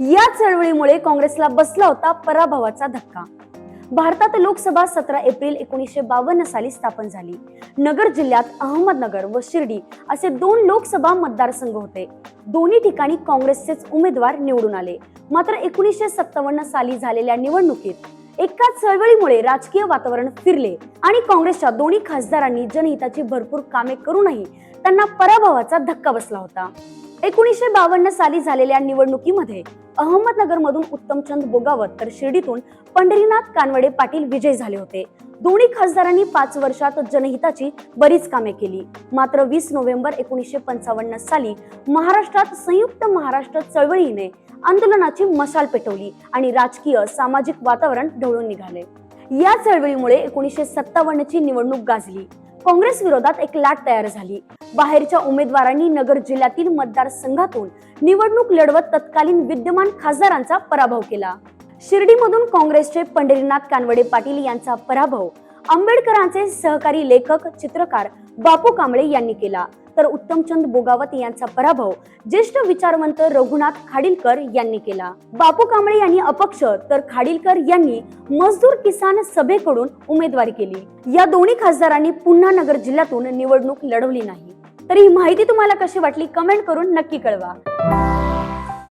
या चळवळीमुळे काँग्रेसला बसला होता पराभवाचा धक्का. भारतात लोकसभा सतरा एप्रिल एकोणीसशे बावन्न साली स्थापन झाली. नगर जिल्ह्यात अहमदनगर व शिर्डी असे दोन लोकसभा मतदारसंघ होते. दोन्ही ठिकाणी काँग्रेसचेच उमेदवार निवडून आले. मात्र एकोणीसशे सत्तावन्न साली झालेल्या निवडणुकीत एका चळवळीमुळे राजकीय वातावरण फिरले आणि काँग्रेसच्या दोन्ही खासदारांनी जनहिताची भरपूर कामे करूनही त्यांना पराभवाचा धक्का बसला होता. एकोणीसशे बावन्न साली झालेल्या निवडणुकीमध्ये अहमदनगरमधून उत्तमचंद बोगावत तर शिर्डीतून पंढरीनाथ कानवडे पाटील विजय झाले होते. दोन्ही खासदारांनी पाच वर्षात जनहिताची बरीच कामे केली. मात्र वीस नोव्हेंबर एकोणीसशे पंचावन्न साली महाराष्ट्रात संयुक्त महाराष्ट्र चळवळीने आंदोलनाची मशाल पेटवली आणि राजकीय सामाजिक वातावरण ढवळून निघाले. या चळवळीमुळे एकोणीसशे सत्तावन्न ची निवडणूक गाजली. काँग्रेस विरोधात एक लाट तयार झाली. बाहेरच्या उमेदवारांनी नगर जिल्ह्यातील मतदारसंघातून निवडणूक लढवत तत्कालीन विद्यमान खासदारांचा पराभव केला. शिर्डीमधून काँग्रेसचे पंढरीनाथ कानवडे पाटील यांचा पराभव आंबेडकरांचे सहकारी लेखक चित्रकार बापू कांबळे यांनी केला. तर उत्तमचंद बोगावत यांचा पराभव ज्येष्ठ विचारवंत रघुनाथ खाडीलकर यांनी केला. बापू कांबळे यांनी अपक्ष तर खाडीलकर यांनी मजदूर किसान सभेकडून उमेदवारी केली. या दोन्ही खासदारांनी पुन्हा नगर जिल्ह्यातून निवडणूक लढवली नाही. तर ही माहिती तुम्हाला कशी वाटली कमेंट करून नक्की कळवा.